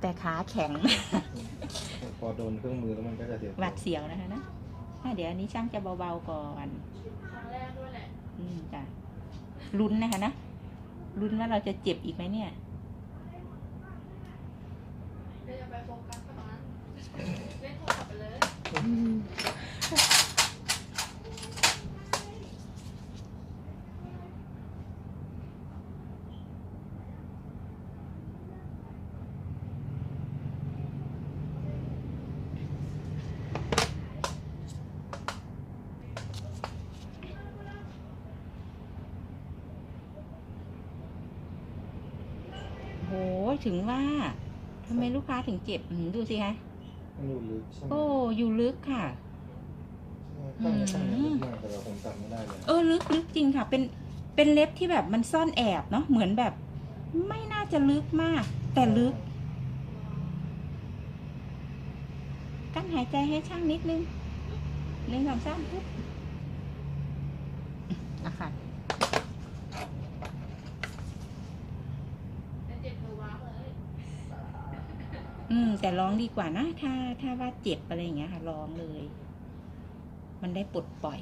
แต่ขาแข็ง พอโดนเครื่องมือแล้วมันก็จะเสียวหวัดเสียวนะคะนะอะเดี๋ยวอันนี้ช่างจะเบาๆก่อนครั้งแรกด้วยแหละอืมจ้ะลุ้นนะคะนะลุ้นว่าเราจะเจ็บอีกไหมเนี่ยเดี๋ยวจะไปโฟกัสกับมันเล่นโทรศัพท์ไปเลยโห ถึงว่าทำไมลูกค้าถึงเจ็บอืมดูสิคะมันอยู่ลึกใช่ไหมโอ้อยู่ลึกค่ะ ข้างในข้างในลึกมากแต่เราคงจำไม่ได้เลย เออลึกลึกจริงค่ะ เป็นเป็นเล็บที่แบบมันซ่อนแอบเนาะเหมือนแบบ ไม่น่าจะลึกมาก แต่ลึกกั้นหายใจให้ช่างนิดนึงหนึ่งสองสามปุ๊บอะค่ะ แต่เจ็บมือว้าเลย อืม แต่ร้องดีกว่านะ ถ้าถ้าว่าเจ็บอะไรอย่างเงี้ยค่ะ ร้องเลย มันได้ปลดปล่อย